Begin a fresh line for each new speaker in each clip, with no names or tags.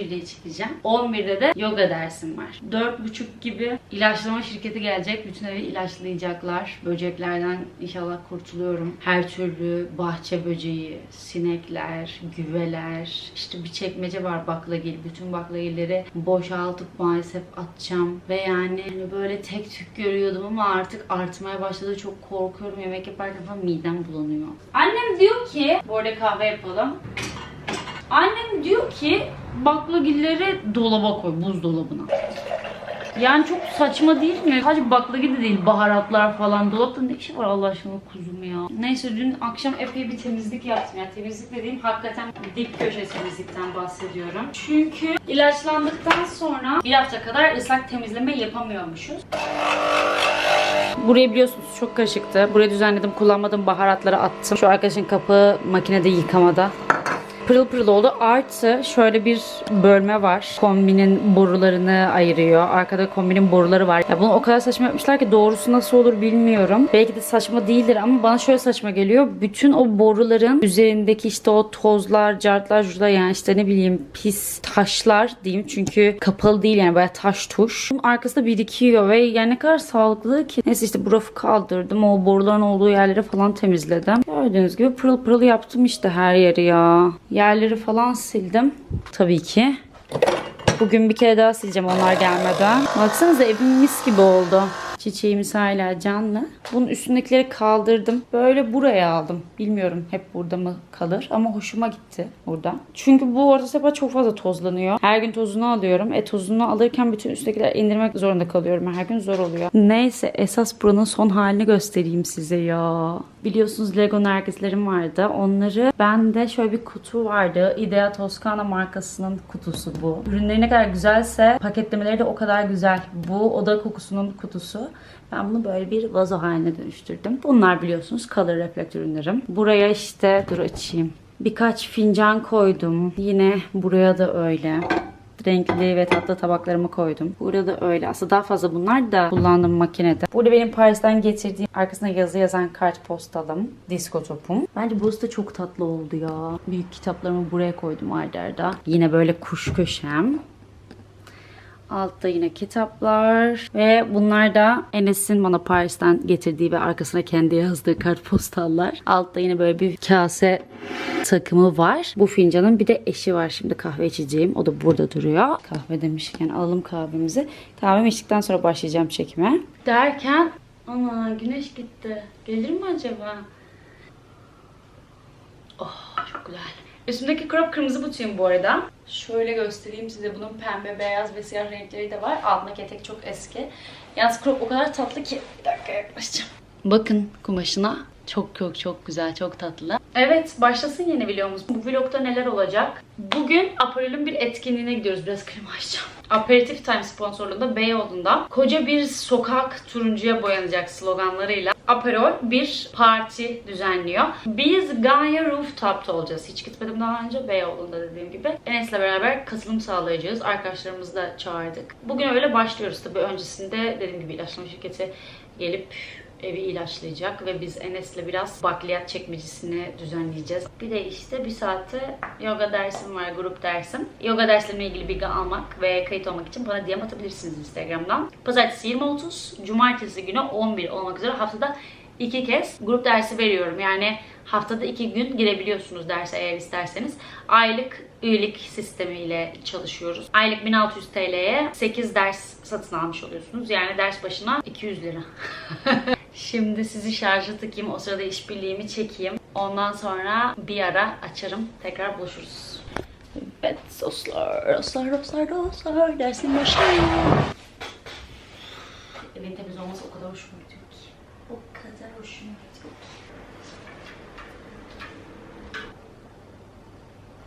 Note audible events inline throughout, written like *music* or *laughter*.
işbirliği çıkacağım. 11'de de yoga dersim var. 4.30 gibi ilaçlama şirketi gelecek. Bütün evi ilaçlayacaklar. Böceklerden inşallah kurtuluyorum. Her türlü bahçe böceği, sinekler, güveler. İşte bir çekmece var baklagil. Bütün baklagilleri boşaltıp maalesef atacağım. Ve yani hani böyle tek tük görüyordum ama artık artmaya başladı. Çok korkuyorum. Yemek yaparken falan midem bulanıyor. Annem diyor ki, bu arada kahve yapalım. Annem diyor ki baklagilleri dolaba koy, buzdolabına. Yani çok saçma değil mi? Sadece baklagil de değil, baharatlar falan. Dolapta ne işi var Allah aşkına kuzum ya. Neyse dün akşam epey bir temizlik yaptım. Yani temizlik dediğim hakikaten dip köşe temizlikten bahsediyorum. Çünkü ilaçlandıktan sonra bir hafta kadar ıslak temizleme yapamıyormuşuz. Burayı biliyorsunuz çok karışıktı. Burayı düzenledim, kullanmadığım baharatları attım. Şu arkadaşın kapı makinede yıkamada pırıl pırıl oldu. Artı şöyle bir bölme var. Kombinin borularını ayırıyor. Arkada kombinin boruları var. Ya bunu o kadar saçma yapmışlar ki doğrusu nasıl olur bilmiyorum. Belki de saçma değildir ama bana şöyle saçma geliyor. Bütün o boruların üzerindeki işte o tozlar, cartlar, jurlar yani işte ne bileyim pis taşlar diyeyim. Çünkü kapalı değil yani bayağı taş tuş. Arkasında birikiyor ve yani ne kadar sağlıklı ki. Neyse işte bu rafı kaldırdım. O boruların olduğu yerleri falan temizledim. Gördüğünüz gibi pırıl pırıl yaptım işte her yeri ya. Yerleri falan sildim. Tabii ki. Bugün bir kere daha sileceğim onlar gelmeden. Baksanıza evim mis gibi oldu. Çiçeğimiz hala canlı. Bunun üstündekileri kaldırdım. Böyle buraya aldım. Bilmiyorum hep burada mı kalır ama hoşuma gitti burada. Çünkü bu orta sefer çok fazla tozlanıyor. Her gün tozunu alıyorum. E tozunu alırken bütün üsttekileri indirmek zorunda kalıyorum. Her gün zor oluyor. Neyse esas buranın son halini göstereyim size ya. Biliyorsunuz Lego nergislerim vardı. Onları bende şöyle bir kutu vardı. Idea Toscana markasının kutusu bu. Ürünleri ne kadar güzelse paketlemeleri de o kadar güzel. Bu oda kokusunun kutusu. Ben bunu böyle bir vazo haline dönüştürdüm. Bunlar biliyorsunuz color reflect ürünlerim. Buraya işte dur açayım. Birkaç fincan koydum. Yine buraya da öyle renkli ve tatlı tabaklarımı koydum. Burada öyle. Aslında daha fazla bunlar da kullandığım makinede. Burada benim Paris'ten getirdiğim arkasına yazı yazan kartpostalım. Disko topum. Bence burası da çok tatlı oldu ya. Büyük kitaplarımı buraya koydum arda arda. Yine böyle kuş köşem. Altta yine kitaplar ve bunlar da Enes'in bana Paris'ten getirdiği ve arkasına kendi yazdığı kartpostallar. Altta yine böyle bir kase takımı var. Bu fincanın bir de eşi var. Şimdi kahve içeceğim. O da burada duruyor. Kahve demişken alalım kahvemizi. Kahvemi içtikten sonra başlayacağım çekime. Derken ana güneş gitti. Gelir mi acaba? Oh çok güzel. Üstümdeki crop kırmızı butuyum bu arada. Şöyle göstereyim size. Bunun pembe, beyaz ve siyah renkleri de var. Altındaki etek çok eski. Yalnız crop o kadar tatlı ki. Bir dakika yaklaşacağım. Bakın kumaşına. Çok çok çok güzel, çok tatlı. Evet, başlasın yeni vlogumuz. Bu vlogda neler olacak? Bugün Aperol'ün bir etkinliğine gidiyoruz. Biraz klima açacağım. Aperitif Time sponsorluğunda Beyoğlu'nda koca bir sokak turuncuya boyanacak sloganlarıyla Aperol bir parti düzenliyor. Biz Gaia Rooftop'ta olacağız. Hiç gitmedim daha önce Beyoğlu'nda dediğim gibi. Enes'le beraber katılım sağlayacağız. Arkadaşlarımızı da çağırdık. Bugün öyle başlıyoruz tabii. Öncesinde dediğim gibi ilaçlama şirketi gelip evi ilaçlayacak ve biz Enes'le biraz bakliyat çekmecisini düzenleyeceğiz. Bir de işte bir saatte yoga dersim var, grup dersim. Yoga derslerimle ilgili bilgi almak ve kayıt olmak için bana DM atabilirsiniz Instagram'dan. Pazartesi 20.30, cumartesi günü 11 olmak üzere haftada iki kez grup dersi veriyorum. Yani haftada iki gün girebiliyorsunuz derse eğer isterseniz. Aylık üyelik sistemiyle çalışıyoruz. Aylık 1600 TL'ye 8 ders satın almış oluyorsunuz. Yani ders başına 200 lira. *laughs* Şimdi sizi şarja takayım. O sırada işbirliğimi çekeyim. Ondan sonra bir ara açarım. Tekrar buluşuruz. Evet dostlar, dostlar, dostlar, dostlar. Dersin başlıyor. Evin temiz olması o kadar hoşuma gidiyor ki. O kadar hoşuma gidiyor ki.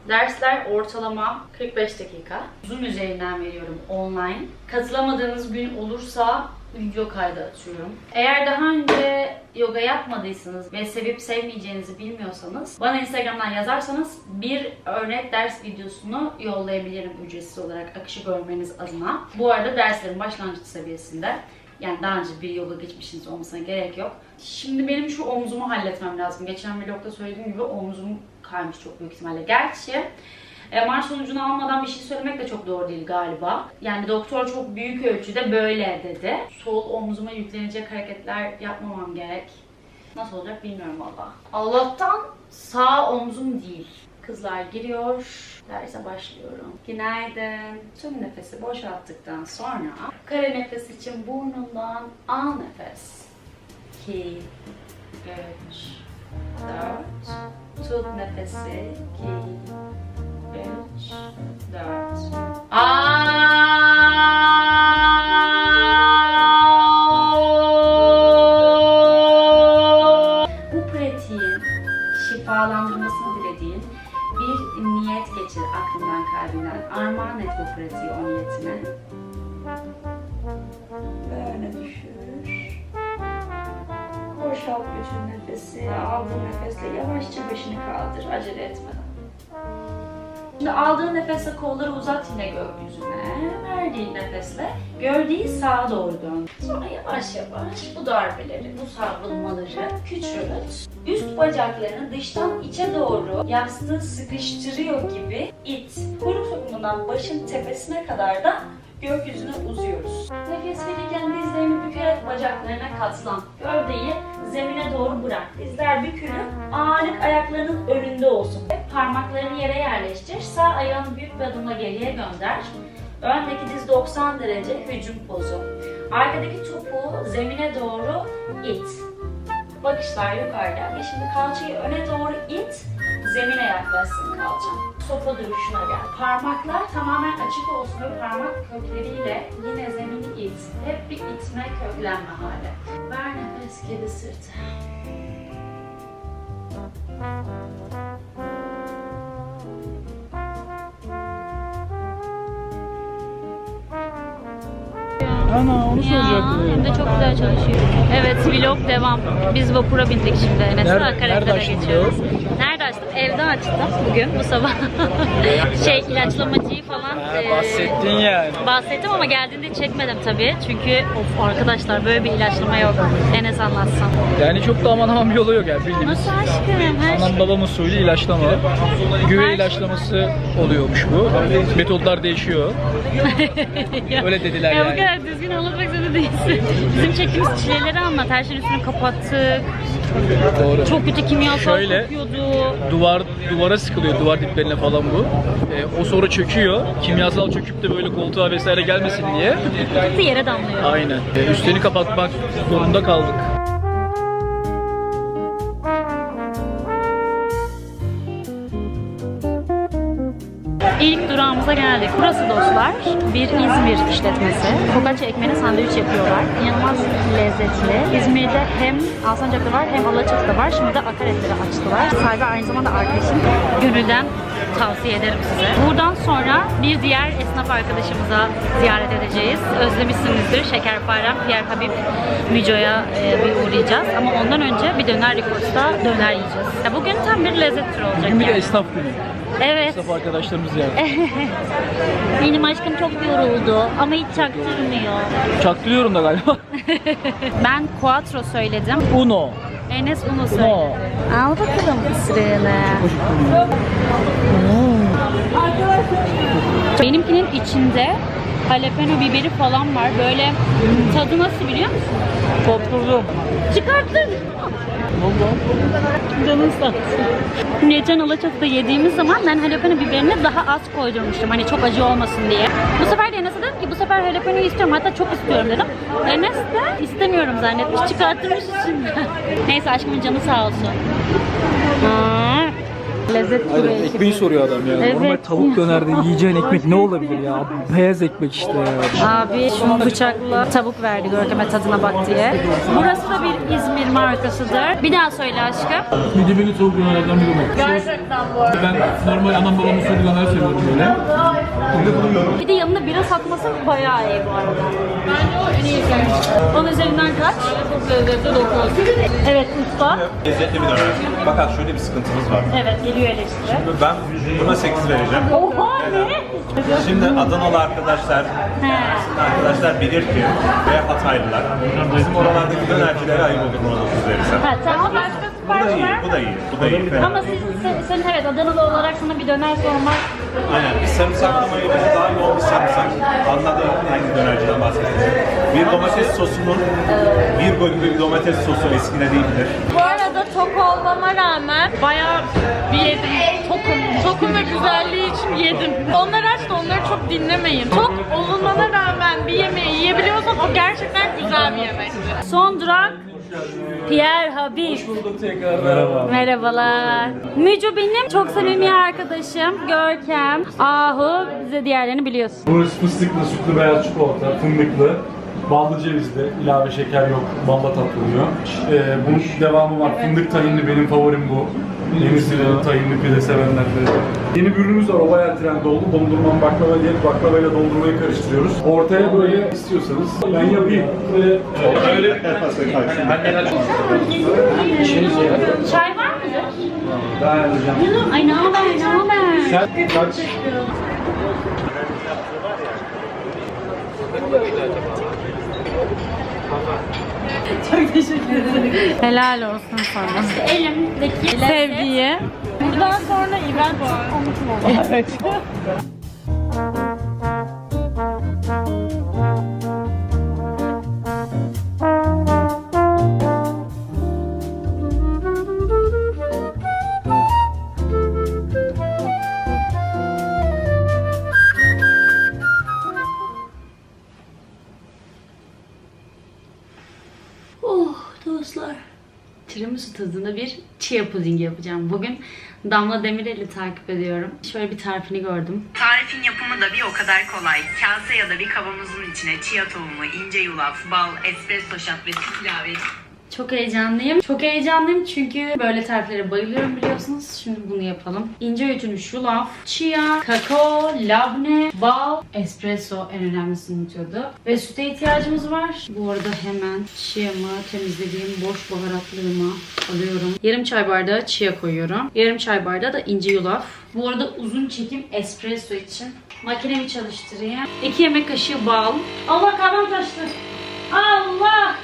Dersler ortalama 45 dakika. Zoom üzerinden veriyorum online. Katılamadığınız gün olursa video kaydı atıyorum. Eğer daha önce yoga yapmadıysanız ve sevip sevmeyeceğinizi bilmiyorsanız bana Instagram'dan yazarsanız bir örnek ders videosunu yollayabilirim ücretsiz olarak akışı görmeniz adına. Bu arada derslerin başlangıç seviyesinde. Yani daha önce bir yoga geçmişsiniz olmasına gerek yok. Şimdi benim şu omzumu halletmem lazım. Geçen vlogda söylediğim gibi omzum kaymış çok büyük ihtimalle. Gerçi Mars sonucunu almadan bir şey söylemek de çok doğru değil galiba. Yani doktor çok büyük ölçüde böyle dedi. Sol omzuma yüklenecek hareketler yapmamam gerek. Nasıl olacak bilmiyorum valla. Allah'tan sağ omzum değil. Kızlar giriyor. Derse başlıyorum. Günaydın. Tüm nefesi boşalttıktan sonra kare nefes için burnundan al nefes. 2, 3, 4. Tut nefesi. 2, 3, 4. kolları uzat yine gökyüzüne. Verdiğin nefesle gövdeyi sağa doğru dön. Sonra yavaş yavaş bu darbeleri, bu savrulmaları küçült. Üst bacaklarını dıştan içe doğru yastığı sıkıştırıyor gibi it. Kuyruk sokumundan başın tepesine kadar da gökyüzüne uzuyoruz. Nefes verirken dizlerini bükerek bacaklarına katlan. Gövdeyi zemine doğru bırak. Dizler bükülü, ağırlık ayaklarının önünde olsun. Parmaklarını yere yerleştir. Sağ ayağını büyük bir adımla geriye gönder. Öndeki diz 90 derece hücum pozu. Arkadaki topuğu zemine doğru it. Bakışlar yukarıda. Ve şimdi kalçayı öne doğru it. Zemine yaklaşsın kalçan. Sopa duruşuna gel. Parmaklar tamamen açık olsun ve parmak kökleriyle yine zemini it. Hep bir itme köklenme hali. Ver nefes kedi sırtı.
Ana onu soracaktım.
hem de çok güzel çalışıyor. Evet vlog devam. Biz vapura bindik şimdi Enes'le
Nerede- nerede açtın
geçiyoruz. Nerede açtım? Evde açtım bugün bu sabah. şey ilaçlamacıyı falan
Ha,
e,
bahsettin yani.
bahsettim ama geldiğinde çekmedim tabii. Çünkü of arkadaşlar böyle bir ilaçlama yok. Enes anlatsın.
Yani çok da aman aman bir yolu yok yani bildiğiniz.
Nasıl aşkım? Her şey.
Anam babam usulü ilaçlama. Güve ilaçlaması oluyormuş bu. Metodlar değişiyor. *laughs* Öyle dediler
ya bu
yani.
kadar düzgün anlatmak zorunda değilsin. Bizim çektiğimiz çileleri anlat. Her şeyin üstünü kapattık.
Doğru.
Çok kötü kimyasal
Şöyle.
kokuyordu.
Duvar duvara sıkılıyor duvar diplerine falan bu. Ee, o sonra çöküyor. Kimyasal çöküp de böyle koltuğa vesaire gelmesin diye.
Yere damlıyor.
Aynen. Ee, üstlerini kapatmak zorunda kaldık.
İlk durağımıza geldik. Burası dostlar bir İzmir işletmesi. Focaccia ekmeğine sandviç yapıyorlar. İnanılmaz lezzetli. İzmir'de hem Alsancak'ta var hem Alaçatı'da var. Şimdi de Akaret'te açtılar. Sahibi aynı zamanda arkadaşım. Gönülden tavsiye ederim size. Buradan sonra bir diğer esnaf arkadaşımıza ziyaret edeceğiz. Özlemişsinizdir. Şekerparem, Pierre Habib, Müco'ya e, bir uğrayacağız. Ama ondan önce bir döner Ricosta döner yiyeceğiz. Ya bugün tam bir lezzet turu olacak
Bugün bir de esnaf günü.
Evet.
Esnaf arkadaşlarımız yani. *laughs*
Benim aşkım çok yoruldu ama hiç çaktırmıyor.
Çaktırıyorum da galiba. *laughs*
Ben Quattro söyledim.
Uno.
Enes Uno söyledi. Al bakalım ısırığını. Benimkinin içinde jalapeno biberi falan var. Böyle tadı nasıl biliyor musun?
Kopturdum.
Çıkarttın. Canın sağ olsun. Geçen Alaçatı'da yediğimiz zaman ben jalapeno biberini daha az koydurmuştum. Hani çok acı olmasın diye. Bu sefer de Enes'e dedim ki bu sefer jalapeno istiyorum. Hatta çok istiyorum dedim. Enes de istemiyorum zannetmiş. Çıkarttırmış içinden. *laughs* Neyse aşkımın canı sağ olsun. Aa, Lezzet
Aynen
ekibi.
ekmeği soruyor adam ya.
Evet.
Normal tavuk dönerde *laughs* yiyeceğin ekmek ne olabilir ya? Beyaz ekmek işte ya.
Abi şunu bıçakla tavuk verdi Görkem'e tadına bak diye. Burası da bir İzmir markasıdır. Bir daha söyle aşkım.
Midemini soğuk dönerlerden biri bu.
Gerçekten bu arada.
Ben normal anam babam usulü döner seviyorum böyle.
Bir de yanında bira satması bayağı iyi bu arada. Bence o en iyisi. Onun üzerinden kaç? Çok lezzetli 9. Evet usta.
Lezzetli bir döner. Fakat şöyle bir sıkıntımız var.
Evet geliyor yerleştirin.
Ben buna 8 vereceğim.
Oha ne?
Şimdi Adanalı arkadaşlar, arkadaşlar bilir ki ve Hataylılar. Bizim oralardaki dönercilere ayıp olur buna 9 verirsem.
Ha, tamam başka
Bu da
sipariş
iyi,
ver.
bu da iyi, bu da iyi. Fena
Ama siz, sen, senin evet Adanalı olarak sana bir döner sormak
Aynen. Biz sarımsaklamayı daha yoğun bir sarımsak. Anladığım hangi dönerciden bahsediyorsun? Bir domates sosunun bir bölümde bir domates sosu eskide değildir.
Bu olmama rağmen bayağı bir yedim. Tokum. Tokum ve güzelliği için yedim. Onlar aç da onları çok dinlemeyin. Tok olunmana rağmen bir yemeği yiyebiliyorsan o gerçekten güzel bir yemektir.
Son durak Pierre Habib.
Merhaba.
Merhabalar. Müco benim çok samimi arkadaşım. Görkem, Ahu. Bize diğerlerini biliyorsun.
Burası fıstıklı, sütlü beyaz çikolata, fındıklı, ballı cevizli, ilave şeker yok, balla tatlanıyor. Ee, bunun devamı var. Fındık tahinli benim favorim bu. Yenisi de tahinli pide sevenler de. Yeni bir ürünümüz var, o bayağı trend oldu. Dondurma baklava diye baklavayla dondurmayı karıştırıyoruz. Ortaya böyle istiyorsanız ben yapayım. Böyle, öyle *laughs*
Çay var mıdır?
ben ayarlayacağım.
Ay ne haber ne haber?
Sen kaç?
Helal olsun sana.
Elimdeki
Sevgiyi. Buradan sonra event unutma.
Oh bir chia puding yapacağım. Bugün Damla Demirel'i takip ediyorum. Şöyle bir tarifini gördüm.
Tarifin yapımı da bir o kadar kolay. Kase ya da bir kavanozun içine chia tohumu, ince yulaf, bal, espresso shot ve süt ilave
Çok heyecanlıyım. Çok heyecanlıyım çünkü böyle tariflere bayılıyorum biliyorsunuz. Şimdi bunu yapalım. İnce öğütülmüş yulaf, chia, kakao, labne, bal, espresso en önemlisini unutuyordu. Ve süte ihtiyacımız var. Bu arada hemen chia'mı temizlediğim boş baharatlığımı alıyorum. Yarım çay bardağı chia koyuyorum. Yarım çay bardağı da ince yulaf. Bu arada uzun çekim espresso için makinemi çalıştırayım. 2 yemek kaşığı bal. Allah kahvem taştı. Allah!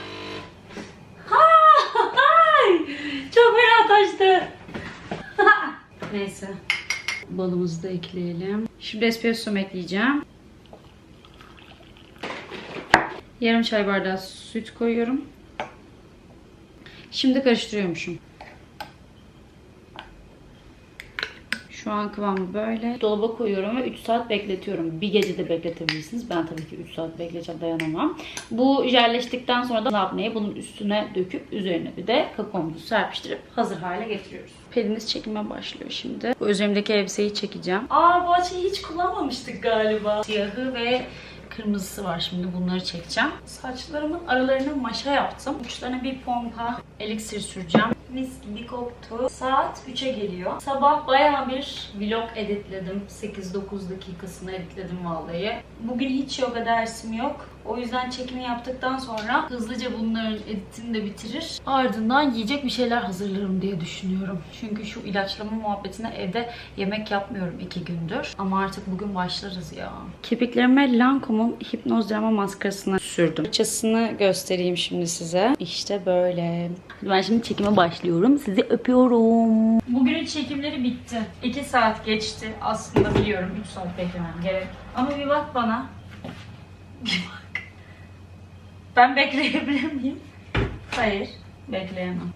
Ay, Çok fena taştı. *laughs* Neyse. Balımızı da ekleyelim. Şimdi espresso ekleyeceğim. Yarım çay bardağı süt koyuyorum. Şimdi karıştırıyormuşum. Şu an kıvamı böyle. Dolaba koyuyorum ve 3 saat bekletiyorum. Bir gece de bekletebilirsiniz. Ben tabii ki 3 saat bekleyeceğim dayanamam. Bu jelleştikten sonra da labneyi bunun üstüne döküp üzerine bir de kakaomuzu serpiştirip hazır hale getiriyoruz. Peliniz çekime başlıyor şimdi. Bu üzerimdeki elbiseyi çekeceğim. Aa bu açıyı hiç kullanmamıştık galiba. Siyahı ve kırmızısı var şimdi bunları çekeceğim. Saçlarımın aralarına maşa yaptım. Uçlarına bir pompa eliksir süreceğim. Mis gibi koktu. Saat 3'e geliyor. Sabah bayağı bir vlog editledim. 8-9 dakikasını editledim vallahi. Bugün hiç yoga dersim yok. O yüzden çekimi yaptıktan sonra hızlıca bunların editini de bitirir. Ardından yiyecek bir şeyler hazırlarım diye düşünüyorum. Çünkü şu ilaçlama muhabbetine evde yemek yapmıyorum iki gündür. Ama artık bugün başlarız ya. Kirpiklerime Lancome'un hipnoz derma maskarasını sürdüm. Fırçasını göstereyim şimdi size. İşte böyle. Ben şimdi çekime başlıyorum. Sizi öpüyorum. Bugünün çekimleri bitti. 2 saat geçti. Aslında biliyorum 3 saat beklemem gerek. Ama bir bak bana. Bir bak. Ben bekleyebilir miyim? Hayır. Bekleyemem.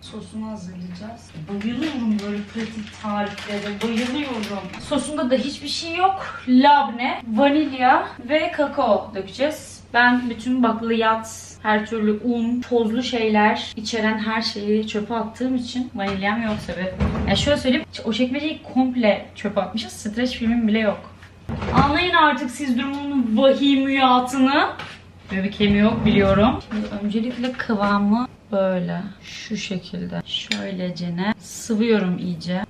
Sosunu hazırlayacağız. Bayılıyorum böyle pratik tariflere. Bayılıyorum. Sosunda da hiçbir şey yok. Labne, vanilya ve kakao dökeceğiz. Ben bütün bakliyat, her türlü un, tozlu şeyler içeren her şeyi çöpe attığım için vanilyam yok tabii. Yani şöyle söyleyeyim, o çekmeceyi komple çöpe atmışız. Streç filmim bile yok. Anlayın artık siz durumun vahimiyatını. Böyle bir kemiği yok biliyorum. Şimdi öncelikle kıvamı böyle şu şekilde şöylecene sıvıyorum iyice.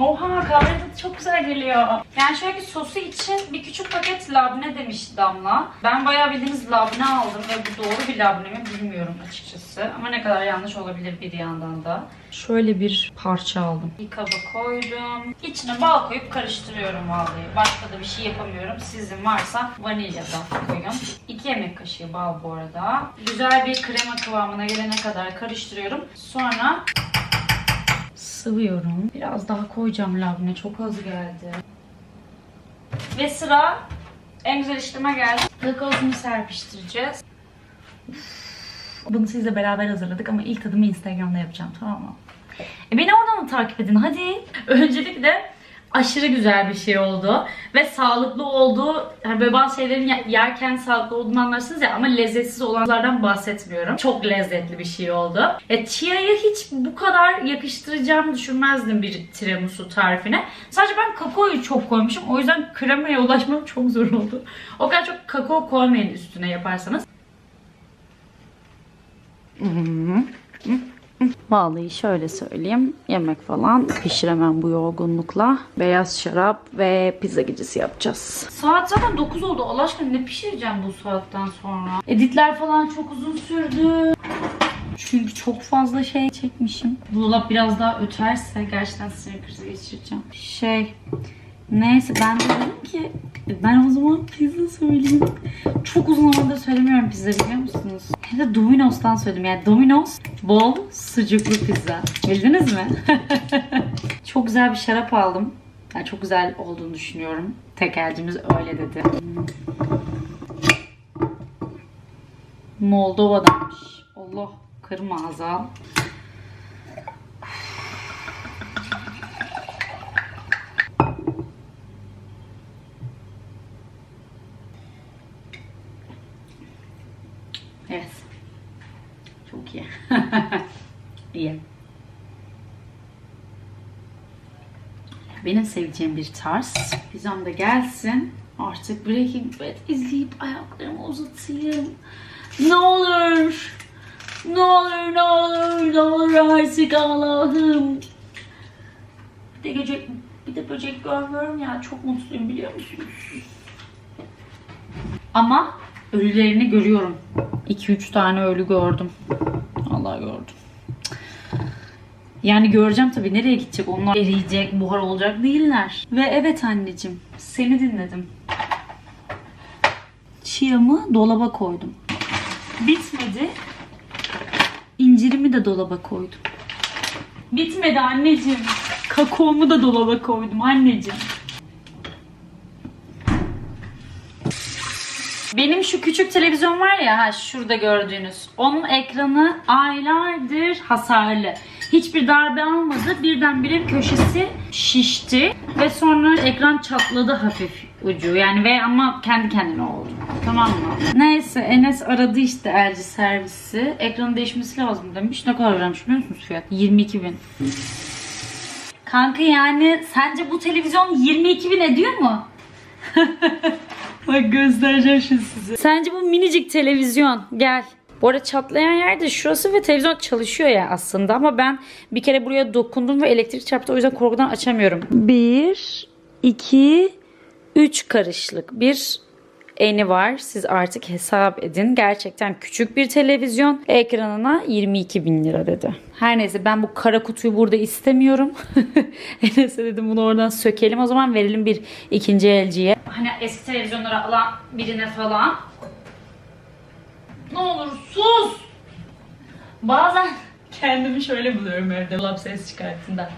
Oha kahve tadı çok güzel geliyor. Yani şöyle bir sosu için bir küçük paket labne demiş Damla. Ben bayağı bildiğiniz labne aldım ve bu doğru bir labne mi bilmiyorum açıkçası. Ama ne kadar yanlış olabilir bir yandan da. Şöyle bir parça aldım. Bir kaba koydum. İçine bal koyup karıştırıyorum vallahi. Başka da bir şey yapamıyorum. Sizin varsa vanilya da koyun. 2 yemek kaşığı bal bu arada. Güzel bir krema kıvamına gelene kadar karıştırıyorum. Sonra sıvıyorum. Biraz daha koyacağım labne. Çok az geldi. Ve sıra en güzel işleme geldi. Kakaosunu serpiştireceğiz. Bunu sizle beraber hazırladık ama ilk tadımı Instagram'da yapacağım tamam mı? E beni oradan da takip edin hadi. Öncelikle aşırı güzel bir şey oldu. Ve sağlıklı oldu. Yani böyle bazı şeylerin ye- yerken sağlıklı olduğunu anlarsınız ya ama lezzetsiz olanlardan bahsetmiyorum. Çok lezzetli bir şey oldu. E, chia'yı hiç bu kadar yakıştıracağımı düşünmezdim bir tiramisu tarifine. Sadece ben kakaoyu çok koymuşum. O yüzden kremaya ulaşmam çok zor oldu. O kadar çok kakao koymayın üstüne yaparsanız. Vallahi şöyle söyleyeyim. Yemek falan pişiremem bu yorgunlukla. Beyaz şarap ve pizza gecesi yapacağız. Saat zaten 9 oldu. Allah aşkına ne pişireceğim bu saatten sonra? Editler falan çok uzun sürdü. Çünkü çok fazla şey çekmişim. Bu dolap biraz daha öterse gerçekten sinir krizi geçireceğim. Şey, neyse ben de dedim ki ben o zaman pizza söyleyeyim. Çok uzun zamandır söylemiyorum pizza biliyor musunuz? Hem de Domino's'tan söyledim. Yani Domino's bol sucuklu pizza. Bildiniz mi? *laughs* çok güzel bir şarap aldım. Yani çok güzel olduğunu düşünüyorum. Tekelcimiz öyle dedi. Moldova'danmış. Allah kırma Azal. Evet. Çok iyi. iyi. Benim seveceğim bir tarz. Pizzam da gelsin. Artık Breaking Bad izleyip ayaklarımı uzatayım. Ne olur. Ne olur, ne olur, ne olur artık Allah'ım. Bir de böcek, bir de böcek görmüyorum ya. Çok mutluyum biliyor musunuz? Ama ölülerini görüyorum. 2-3 tane ölü gördüm. Allah gördüm. Yani göreceğim tabii nereye gidecek onlar eriyecek, buhar olacak değiller. Ve evet anneciğim seni dinledim. Chia'mı dolaba koydum. Bitmedi. İncirimi de dolaba koydum. Bitmedi anneciğim. Kakaomu da dolaba koydum anneciğim. Benim şu küçük televizyon var ya ha şurada gördüğünüz. Onun ekranı aylardır hasarlı. Hiçbir darbe almadı. Birdenbire köşesi şişti ve sonra ekran çatladı hafif ucu. Yani ve ama kendi kendine oldu. Tamam mı? Neyse Enes aradı işte LG servisi. Ekranın değişmesi lazım demiş. Ne kadar vermiş biliyor musunuz fiyat? 22 bin. Kanka yani sence bu televizyon 22 bin ediyor mu? *laughs* Bak göstereceğim şimdi size. Sence bu minicik televizyon gel. Bu arada çatlayan yer de şurası ve televizyon çalışıyor ya aslında ama ben bir kere buraya dokundum ve elektrik çarptı o yüzden korkudan açamıyorum. Bir, iki, üç karışlık bir eni var. Siz artık hesap edin. Gerçekten küçük bir televizyon. Ekranına 22 bin lira dedi. Her neyse ben bu kara kutuyu burada istemiyorum. *laughs* Enes'e dedim bunu oradan sökelim. O zaman verelim bir ikinci elciye. Hani eski televizyonları alan birine falan. Ne olur sus. Bazen kendimi şöyle buluyorum evde dolap ses çıkarttığında.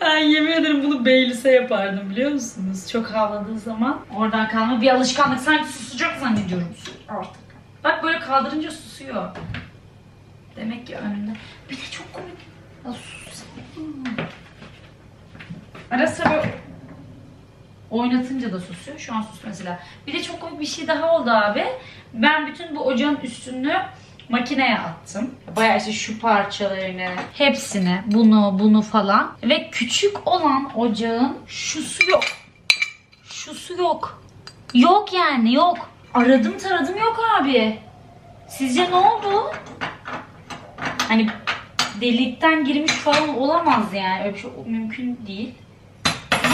Ben yemin ederim bunu Beylis'e yapardım biliyor musunuz? Çok havladığı zaman. Oradan kalma bir alışkanlık. Sanki susacak zannediyorum sus artık. Bak böyle kaldırınca susuyor. Demek ki önünde. Bir de çok komik. Ya sus. Ara sıra oynatınca da susuyor. Şu an sus mesela. Bir de çok komik bir şey daha oldu abi. Ben bütün bu ocağın üstünü makineye attım. Bayağı işte şu parçalarını, hepsini, bunu, bunu falan. Ve küçük olan ocağın şusu yok. Şusu yok. Yok yani yok. Aradım taradım yok abi. Sizce ne oldu? Hani delikten girmiş falan olamaz yani. Öyle bir şey mümkün değil.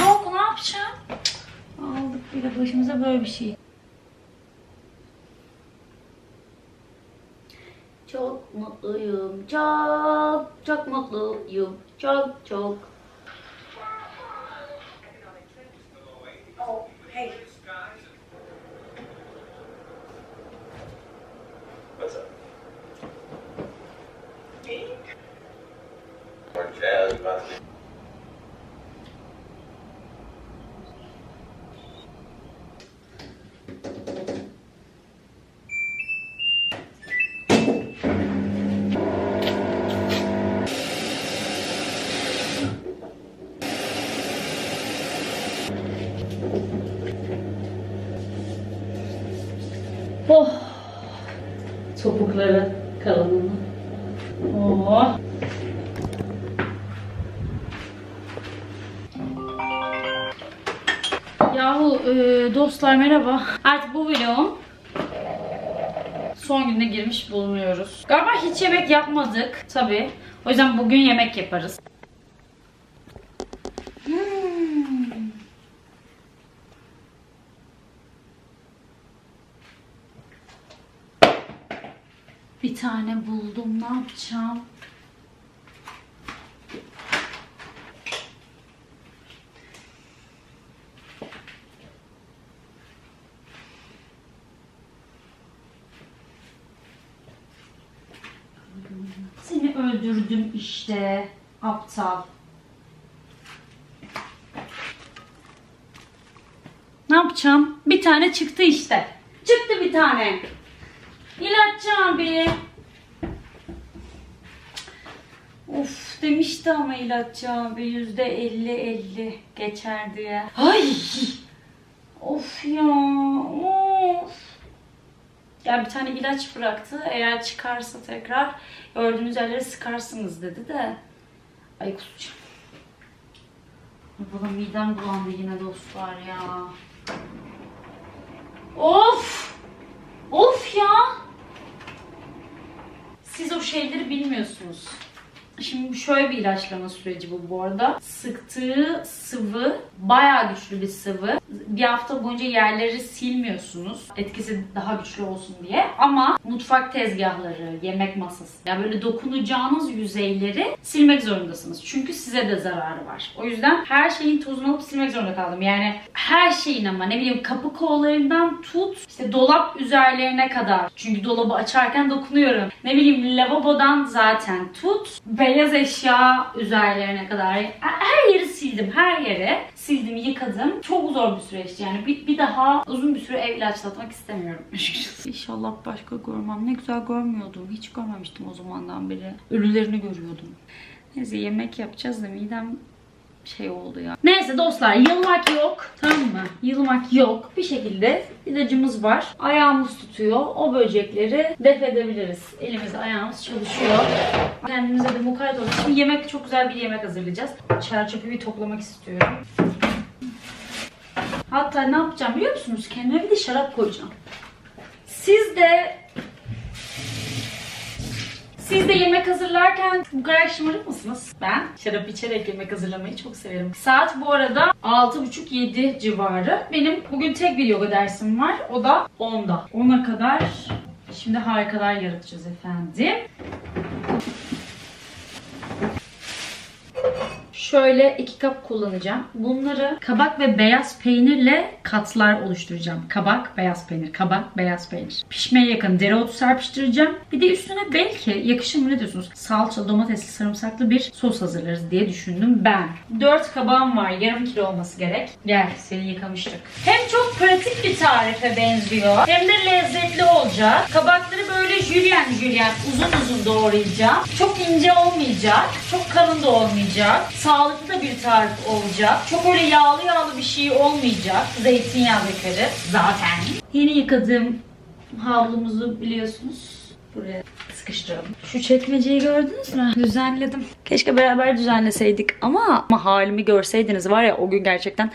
Yok ne yapacağım? Aldık bir de başımıza böyle bir şey. Çok mutluyum. Çok çok mutluyum. Çok çok. Oh. Topukları kalınlığına. Oh. Yahu e, dostlar merhaba. Artık bu vlogum son gününe girmiş bulunuyoruz. Galiba hiç yemek yapmadık tabi. O yüzden bugün yemek yaparız. Bir tane buldum. Ne yapacağım? Seni öldürdüm işte. Aptal. Ne yapacağım? Bir tane çıktı işte. Çıktı bir tane. İlaççı abi. Of demişti ama ilaççı abi yüzde elli elli geçer diye. Ay! Of ya of. Ya bir tane ilaç bıraktı. Eğer çıkarsa tekrar gördüğünüz yerlere sıkarsınız dedi de. Ay kusacağım. Baba midem bulandı yine dostlar ya. Of! Of ya! Siz o şeyleri bilmiyorsunuz. Şimdi şöyle bir ilaçlama süreci bu bu arada. Sıktığı sıvı bayağı güçlü bir sıvı. Bir hafta boyunca yerleri silmiyorsunuz. Etkisi daha güçlü olsun diye. Ama mutfak tezgahları, yemek masası, ya böyle dokunacağınız yüzeyleri silmek zorundasınız. Çünkü size de zararı var. O yüzden her şeyin tozunu alıp silmek zorunda kaldım. Yani her şeyin ama ne bileyim kapı kollarından tut işte dolap üzerlerine kadar. Çünkü dolabı açarken dokunuyorum. Ne bileyim lavabodan zaten tut beyaz eşya üzerlerine kadar her yeri sildim. Her yere sildim, yıkadım. Çok zor bir süreçti. Yani bir, bir daha uzun bir süre ev ilaçlatmak istemiyorum. *laughs* İnşallah başka görmem. Ne güzel görmüyordum. Hiç görmemiştim o zamandan beri. Ölülerini görüyordum. Neyse yemek yapacağız da midem şey oldu ya. Neyse dostlar yılmak yok. Tamam mı? Yılmak yok. Bir şekilde ilacımız var. Ayağımız tutuyor. O böcekleri def edebiliriz. Elimiz ayağımız çalışıyor. Kendimize de mukayyet olduk. Şimdi yemek çok güzel bir yemek hazırlayacağız. Çerçöpü bir toplamak istiyorum. Hatta ne yapacağım biliyor musunuz? Kendime bir de şarap koyacağım. Siz de siz de yemek hazırlarken bu kadar şımarık mısınız? Ben şarap içerek yemek hazırlamayı çok severim. Saat bu arada 6.30-7 civarı. Benim bugün tek bir yoga dersim var. O da 10'da. 10'a kadar şimdi harikalar yaratacağız efendim. Şöyle iki kap kullanacağım. Bunları kabak ve beyaz peynirle katlar oluşturacağım. Kabak, beyaz peynir, kabak, beyaz peynir. Pişmeye yakın dereotu serpiştireceğim. Bir de üstüne belki yakışır mı ne diyorsunuz? Salça, domatesli, sarımsaklı bir sos hazırlarız diye düşündüm ben. 4 kabağım var. Yarım kilo olması gerek. Gel seni yıkamıştık. Hem çok pratik bir tarife benziyor. Hem de lezzetli olacak. Kabakları böyle jülyen jülyen uzun uzun doğrayacağım. Çok ince olmayacak. Çok kalın da olmayacak. Sağlıklı da bir tarif olacak. Çok öyle yağlı yağlı bir şey olmayacak. Zeytinyağı dökeriz zaten. Yeni yıkadığım havlumuzu biliyorsunuz. Buraya sıkıştıralım. Şu çekmeceyi gördünüz mü? Düzenledim. Keşke beraber düzenleseydik ama, ama halimi görseydiniz var ya o gün gerçekten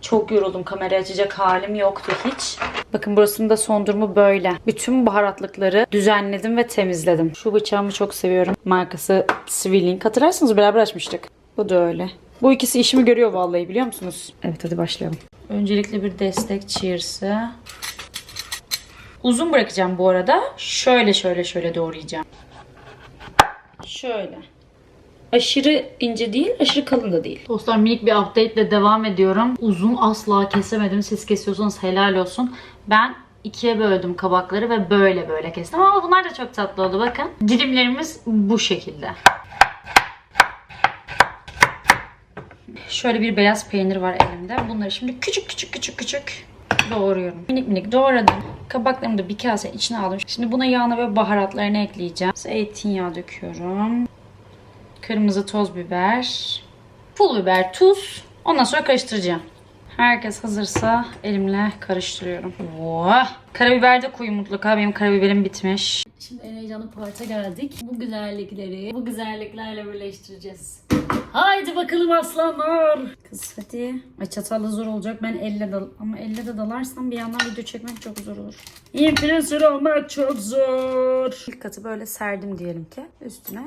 Çok yoruldum. Kamera açacak halim yoktu hiç. Bakın burasının da son durumu böyle. Bütün baharatlıkları düzenledim ve temizledim. Şu bıçağımı çok seviyorum. Markası Swilling. Hatırlarsınız beraber açmıştık. Bu da öyle. Bu ikisi işimi görüyor vallahi biliyor musunuz? Evet hadi başlayalım. Öncelikle bir destek cheers'ı. Uzun bırakacağım bu arada. Şöyle şöyle şöyle doğrayacağım. Şöyle. Aşırı ince değil, aşırı kalın da değil. Dostlar minik bir update ile devam ediyorum. Uzun asla kesemedim. Siz kesiyorsanız helal olsun. Ben ikiye böldüm kabakları ve böyle böyle kestim. Ama bunlar da çok tatlı oldu bakın. Dilimlerimiz bu şekilde. Şöyle bir beyaz peynir var elimde. Bunları şimdi küçük küçük küçük küçük doğruyorum. Minik minik doğradım. Kabaklarımı da bir kase içine aldım. Şimdi buna yağını ve baharatlarını ekleyeceğim. Zeytinyağı döküyorum. Kırmızı toz biber. Pul biber, tuz. Ondan sonra karıştıracağım. Herkes hazırsa elimle karıştırıyorum. Oh. Karabiber de koyun mutlaka. Benim karabiberim bitmiş. Şimdi en heyecanlı parta geldik. Bu güzellikleri bu güzelliklerle birleştireceğiz. Haydi bakalım aslanlar. Kız hadi. Ay çatalla zor olacak. Ben elle dal ama elle de dalarsam bir yandan video çekmek çok zor olur. Influencer olmak çok zor. İlk katı böyle serdim diyelim ki. Üstüne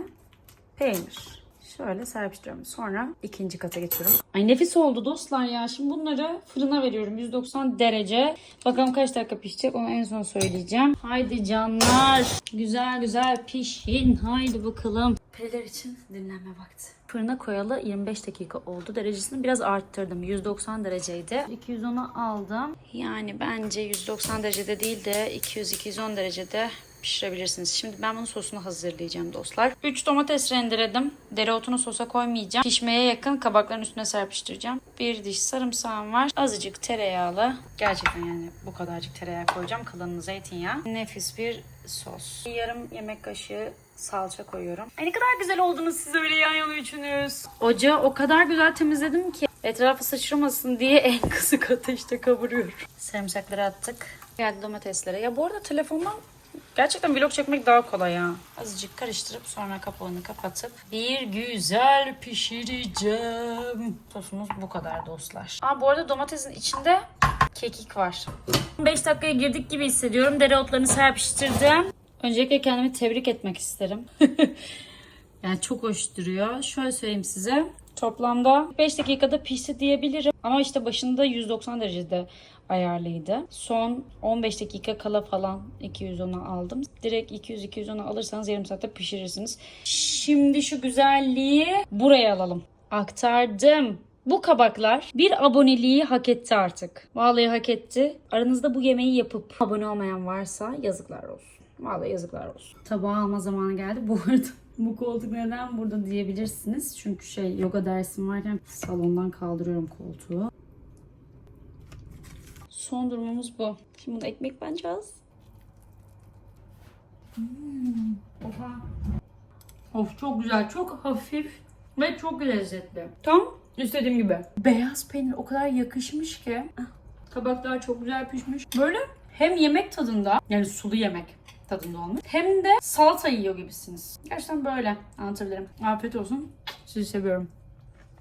peynir. Şöyle serpiştiriyorum. Sonra ikinci kata geçiyorum. Ay nefis oldu dostlar ya. Şimdi bunları fırına veriyorum. 190 derece. Bakalım kaç dakika pişecek onu en son söyleyeceğim. Haydi canlar. Güzel güzel pişin. Haydi bakalım. Periler için dinlenme vakti. Fırına koyalı 25 dakika oldu. Derecesini biraz arttırdım. 190 dereceydi. 210'a aldım. Yani bence 190 derecede değil de 200-210 derecede pişirebilirsiniz. Şimdi ben bunun sosunu hazırlayacağım dostlar. 3 domates rendeledim. Dereotunu sosa koymayacağım. Pişmeye yakın kabakların üstüne serpiştireceğim. Bir diş sarımsağım var. Azıcık tereyağlı. Gerçekten yani bu kadarcık tereyağı koyacağım. Kalanını zeytinyağı. Nefis bir sos. Yarım yemek kaşığı salça koyuyorum. Ay ne kadar güzel oldunuz siz öyle yan yana üçünüz. Ocağı o kadar güzel temizledim ki etrafı sıçramasın diye en kısık ateşte kavuruyorum. Sarımsakları attık. Geldi domateslere. Ya bu arada telefondan Gerçekten vlog çekmek daha kolay ya. Azıcık karıştırıp sonra kapağını kapatıp bir güzel pişireceğim. Sosumuz bu kadar dostlar. Aa bu arada domatesin içinde kekik var. 5 dakikaya girdik gibi hissediyorum. Dereotlarını serpiştirdim. Öncelikle kendimi tebrik etmek isterim. *laughs* yani çok hoş duruyor. Şöyle söyleyeyim size. Toplamda 5 dakikada pişti diyebilirim. Ama işte başında 190 derecede ayarlıydı. Son 15 dakika kala falan 210'a aldım. Direkt 200-210'a alırsanız yarım saatte pişirirsiniz. Şimdi şu güzelliği buraya alalım. Aktardım. Bu kabaklar bir aboneliği hak etti artık. Vallahi hak etti. Aranızda bu yemeği yapıp abone olmayan varsa yazıklar olsun. Vallahi yazıklar olsun. Tabağı alma zamanı geldi. Bu arada *laughs* bu koltuk neden burada diyebilirsiniz. Çünkü şey yoga dersim varken salondan kaldırıyorum koltuğu. Son durumumuz bu. Şimdi bunu ekmek banacağız. Hmm, oha. Of çok güzel, çok hafif ve çok lezzetli. Tam istediğim gibi. Beyaz peynir o kadar yakışmış ki. Kabaklar çok güzel pişmiş. Böyle hem yemek tadında yani sulu yemek tadında olmuş. Hem de salata yiyor gibisiniz. Gerçekten böyle anlatabilirim. Afiyet olsun. Sizi seviyorum.